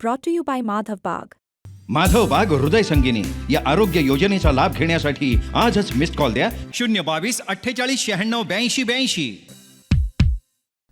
Brought to you by Madhav Bagh. Madhav बाग हृदय संगिनी या आरोग्य योजनेचा लाभ घेण्यासाठी आजच मिस्ड कॉल द्या. शून्य बावीस अठ्ठेचाळीस शहाण्णव ब्याऐंशी ब्याऐंशी.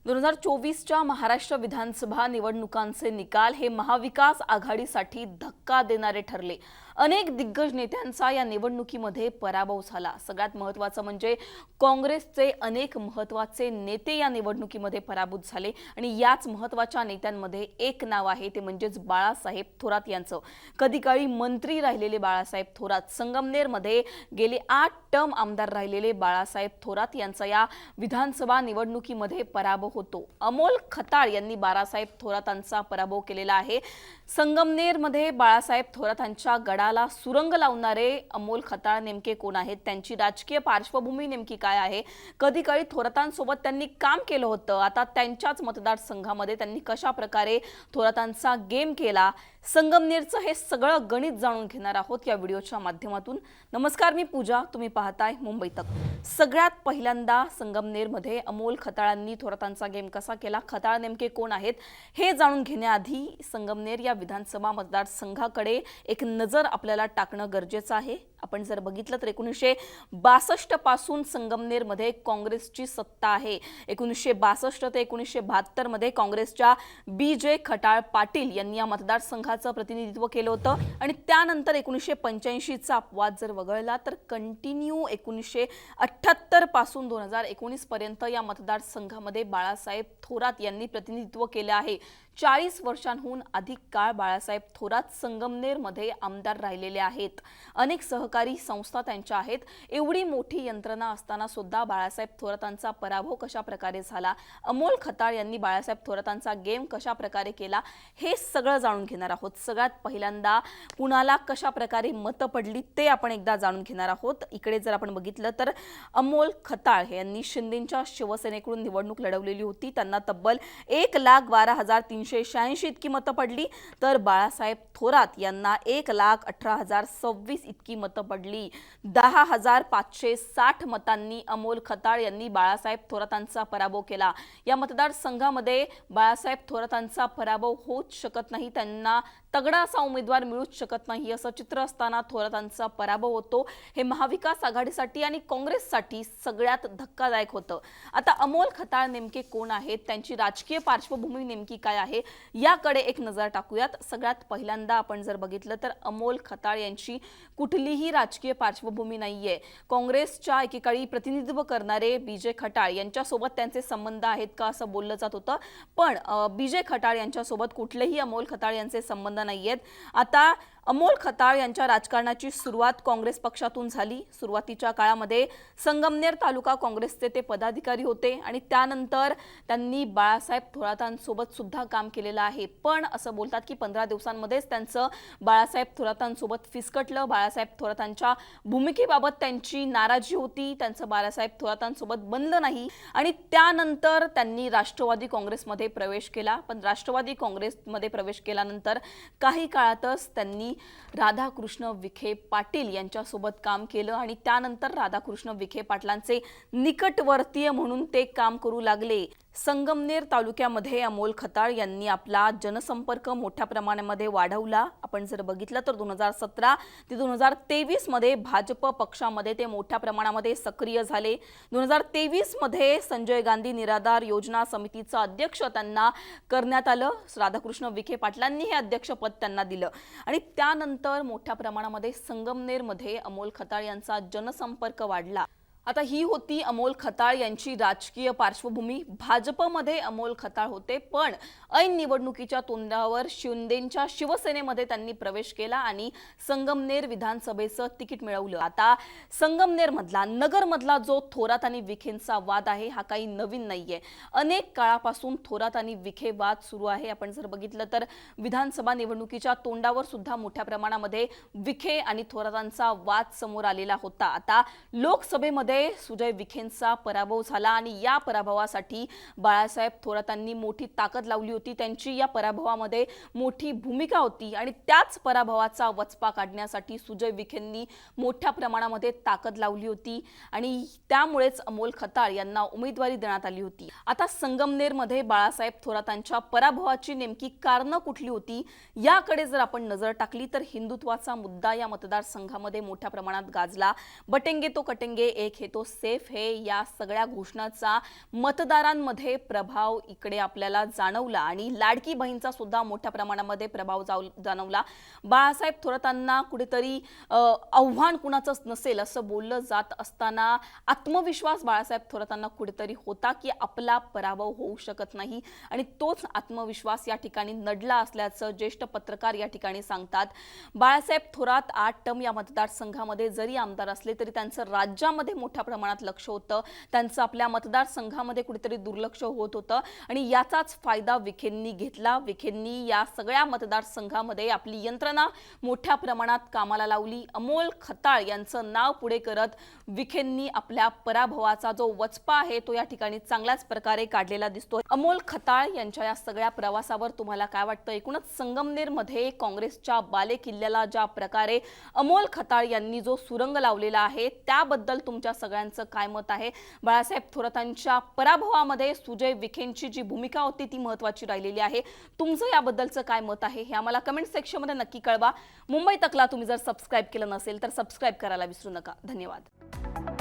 दोन हजार चोवीसच्या महाराष्ट्र विधानसभा निवडणुकांचे निकाल हे महाविकास आघाडीसाठी धक्का देणारे ठरले. अनेक दिग्गज नेत्यांचा या निवडणुकीमध्ये पराभव झाला. सगळ्यात महत्त्वाचं म्हणजे काँग्रेसचे अनेक महत्त्वाचे नेते या निवडणुकीमध्ये पराभूत झाले आणि याच महत्त्वाच्या नेत्यांमध्ये एक नाव आहे ते म्हणजेच बाळासाहेब थोरात यांचं. कधी काळी मंत्री राहिलेले बाळासाहेब थोरात संगमनेरमध्ये गेले आठ टर्म आमदार राहिलेले बाळासाहेब थोरात यांचा या विधानसभा निवडणुकीमध्ये पराभव होतो. अमोल खताळ यांनी बाळासाहेब थोरातांचा पराभव केलेला आहे. संगमनेरमध्ये बाळासाहेब थोरातांच्या गडाला सुरंग लावणारे अमोल खताळ नेमके कोण आहेत? त्यांची राजकीय पार्श्वभूमी नेमकी काय आहे? कधी काळी थोरातांसोबत त्यांनी काम केलं होतं? आता त्यांच्याच मतदारसंघामध्ये त्यांनी कशा प्रकारे थोरातांचा गेम केला? संगमनेरचं हे सगळं गणित जाणून घेणार आहोत या व्हिडिओच्या माध्यमातून. नमस्कार मी पूजा. तुम्ही पाहताय मुंबई तक. सगळ्यात पहिल्यांदा संगमनेरमध्ये अमोल खताळांनी थोरातांचा गेम कसा केला? खताळ नेमके कोण आहेत? हे जाणून घेण्याआधी संगमनेर या विधानसभा मतदारसंघाकडे एक नजर आपल्याला टाकणं गरजेचं आहे. आपण जर बघितलं तर एकोणीसशे बासष्टपासून संगमनेरमध्ये काँग्रेसची सत्ता आहे. एकोणीसशे बासष्ट ते एकोणीसशे बहात्तरमध्ये काँग्रेसच्या बी जे खटाळ पाटील यांनी या संघाचं प्रतिनिधित्व केलं होतं. आणि त्यानंतर एकोणीसशे पंच्याऐंशीचा अपवाद जर वगळला तर कंटिन्यू एकोणीसशे अठ्ठ्याहत्तरपासून दोन हजार एकोणीसपर्यंत या मतदारसंघामध्ये बाळासाहेब थोरात यांनी प्रतिनिधित्व केलं आहे. चाळीस वर्षांहून अधिक काळ बाळासाहेब थोरात संगमनेरमध्ये आमदार राहिलेले आहेत. अनेक सहकारी संस्था त्यांच्या आहेत. एवढी मोठी यंत्रणा असताना सुद्धा बाळासाहेब थोरातांचा पराभव कशा प्रकारे झाला? अमोल खताळ यांनी बाळासाहेब थोरातांचा गेम कशा प्रकारे केला? हे सगळं जाणून घेणार आहोत. सगळ्यात पहिल्यांदा कुणाला कशा प्रकारे मतं पडली ते आपण एकदा जाणून घेणार आहोत. इकडे जर आपण बघितलं तर अमोल खताळ यांनी शिंदेंच्या शिवसेनेकडून निवडणूक लढवलेली होती. त्यांना तब्बल एक लाख बारा हजार तीनशे शहाऐंशी इतकी मतं पडली. तर बाळासाहेब थोरात यांना एक लाख अठरा हजार सव्वीस इतकी मतं पडली. दहा हजार पाचशे साठ मतांनी अमोल खताळ यांनी बाळासाहेब थोरातांचा पराभव केला. या मतदारसंघामध्ये बाळासाहेब थोरातांचा पराभव होऊच शकत नाही. त्यांना तगडा असा उमेदवार मिळूच शकत नाही असं चित्र असताना थोरातांचा पराभव होतो. हे महाविकास आघाडीसाठी आणि काँग्रेससाठी सगळ्यात धक्कादायक होतं. आता अमोल खताळ नेमके कोण आहेत? त्यांची राजकीय पार्श्वभूमी नेमकी काय आहे? याकडे एक नजर टाकूयात. सगळ्यात पहिल्यांदा आपण जर बघितलं तर अमोल खताळ यांची कुठलीही राजकीय पार्श्वभूमी नाहीये. काँग्रेसच्या एकेकाळी प्रतिनिधित्व करणारे बीजे खटाळ यांच्यासोबत त्यांचे संबंध आहेत का असं बोललं जात होतं. पण बीजे खटाळ यांच्यासोबत कुठलेही अमोल खताळ यांचे संबंध संबंध नाही आहेत आता अमोल खताळ यांच्या राजकारणाची सुरुवात काँग्रेस पक्षातून झाली. सुरुवातीच्या काळामध्ये संगमनेर तालुका काँग्रेसचे ते पदाधिकारी होते आणि त्यानंतर त्यांनी बाळासाहेब थोरातांसोबत सुद्धा काम केलेलं आहे. पण असं बोलतात की पंधरा दिवसांमध्येच त्यांचं बाळासाहेब थोरातांसोबत फिसकटलं. बाळासाहेब थोरातांच्या भूमिकेबाबत त्यांची नाराजी होती. त्यांचं बाळासाहेब थोरातांसोबत बनलं नाही. आणि त्यानंतर त्यांनी राष्ट्रवादी काँग्रेसमध्ये प्रवेश केला. पण राष्ट्रवादी काँग्रेसमध्ये प्रवेश केल्यानंतर काही काळातच त्यांनी राधाकृष्ण विखे पाटील यांच्यासोबत काम केलं आणि त्यानंतर राधाकृष्ण विखे पाटलांचे निकटवर्तीय म्हणून ते काम करू लागले. संगमनेर तालुक्यामध्ये अमोल खताळ यांनी आपला जनसंपर्क मोठ्या प्रमाणामध्ये वाढवला. आपण जर बघितलं तर दोन हजार सतरा ते दोन हजार तेवीसमध्ये भाजप पक्षामध्ये ते मोठ्या प्रमाणामध्ये सक्रिय झाले. दोन हजार तेवीसमध्ये संजय गांधी निराधार योजना समितीचं अध्यक्ष त्यांना करण्यात आलं. राधाकृष्ण विखे पाटलांनी हे अध्यक्षपद त्यांना दिलं. आणि त्यानंतर मोठ्या प्रमाणामध्ये संगमनेरमध्ये अमोल खताळ यांचा जनसंपर्क वाढला. आता ही होती अमोल खताळ यांची राजकीय पार्श्वभूमी. भाजपमध्ये अमोल खताळ होते पण ऐन निवडणुकीच्या तोंडावर शिंदेंच्या शिवसेनेमध्ये त्यांनी प्रवेश केला आणि संगमनेर विधानसभेचं तिकीट मिळवलं. आता संगमनेरमधला नगरमधला जो थोरात आणि विखेंचा वाद आहे हा काही नवीन नाहीये. अनेक काळापासून थोरात आणि विखे वाद सुरू आहे. आपण जर बघितलं तर विधानसभा निवडणुकीच्या तोंडावर सुद्धा मोठ्या प्रमाणामध्ये विखे आणि थोरातांचा वाद समोर आलेला होता. आता लोकसभेमध्ये मध्ये सुजय विखेंचा पराभव झाला आणि या पराभवासाठी बाळासाहेब थोरातांनी मोठी ताकद लावली होती. त्यांची या पराभवामध्ये मोठी भूमिका होती आणि त्याच पराभवाचा वचपा काढण्यासाठी सुजय विखेंनी मोठ्या प्रमाणामध्ये ताकद लावली होती आणि त्यामुळेच अमोल खताळ यांना उमेदवारी देण्यात आली होती. आता संगमनेरमध्ये बाळासाहेब थोरातांच्या पराभवाची नेमकी कारणं कुठली होती याकडे जर आपण नजर टाकली तर हिंदुत्वाचा मुद्दा या मतदारसंघामध्ये मोठ्या प्रमाणात गाजला. बटेंगे तो कटेंगे एक आहे तो सेफ हे या सगळ्या घोषणाचा मतदारांमध्ये प्रभाव इकडे आपल्याला जाणवला आणि लाडकी बहीणचा सुद्धा मोठ्या प्रमाणामध्ये प्रभाव जाणवला. बाळासाहेब थोरातांना कुठेतरी आव्हान कुणाचंच नसेल असं बोललं जात असताना आत्मविश्वास बाळासाहेब थोरातांना कुठेतरी होता की आपला पराभव होऊ शकत नाही? आणि तोच आत्मविश्वास या ठिकाणी नडला असल्याचं ज्येष्ठ पत्रकार या ठिकाणी सांगतात. बाळासाहेब थोरात आठ टर्म या मतदारसंघामध्ये जरी आमदार असले तरी त्यांचं राज्यामध्ये मोठं मोठ्या प्रमाणात लक्ष होतं. त्यांचं आपल्या मतदारसंघामध्ये कुठेतरी दुर्लक्ष होत होतं. आणि याचाच फायदा विखेंनी घेतला. विखेंनी या सगळ्या मतदारसंघामध्ये आपली यंत्रणा मोठ्या प्रमाणात कामाला लावली. अमोल खताळ यांचं नाव पुढे करत विखेंनी आपल्या पराभवाचा जो वचपा आहे तो या ठिकाणी चांगल्याच प्रकारे काढलेला दिसतो अमोल खताळ यांच्या या सगळ्या प्रवासावर तुम्हाला काय वाटतं? एकूणच संगमनेरमध्ये काँग्रेसच्या बालेकिल्ल्याला ज्या प्रकारे अमोल खताळ यांनी जो सुरंग लावलेला आहे त्याबद्दल तुमच्या सगळ्यांचं काय मत आहे? बाळासाहेब थोरातांच्या पराभवामध्ये सुजय विखेंची जी भूमिका होती ती महत्वाची राहिलेली आहे. तुमचं याबद्दलचं काय मत आहे हे आम्हाला कमेंट सेक्शनमध्ये नक्की कळवा. मुंबई तकला तुम्ही जर सबस्क्राईब केलं नसेल तर सबस्क्राईब करायला विसरू नका. धन्यवाद.